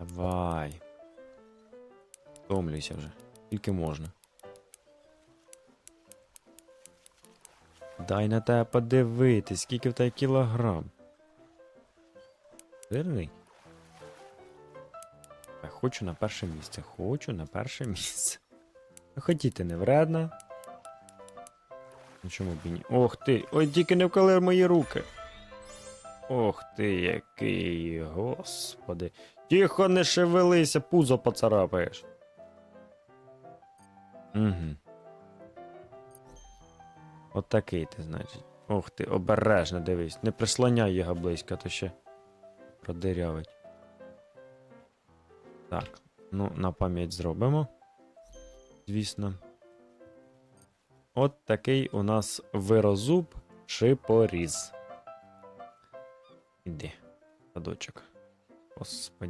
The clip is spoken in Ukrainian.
Давай. Втомлюйся вже. Тільки можна. Дай на тебе подивитись, скільки в тебе кілограм. Жирний? Я хочу на перше місце. Хочу на перше місце. Хотіти не вредно. Ну чому б ні? Ох ти! Ой, тільки не вкали мої руки. Ох ти, який, господи. Тихо не шевелися, пузо поцарапаєш. Угу. От такий ти, значить. Ох ти, обережно дивись. Не прислоняй його близько, то ще продирявить. Так, ну, на пам'ять зробимо. Звісно. От такий у нас вирозуб шипоріз. Іди, садочок. Господи.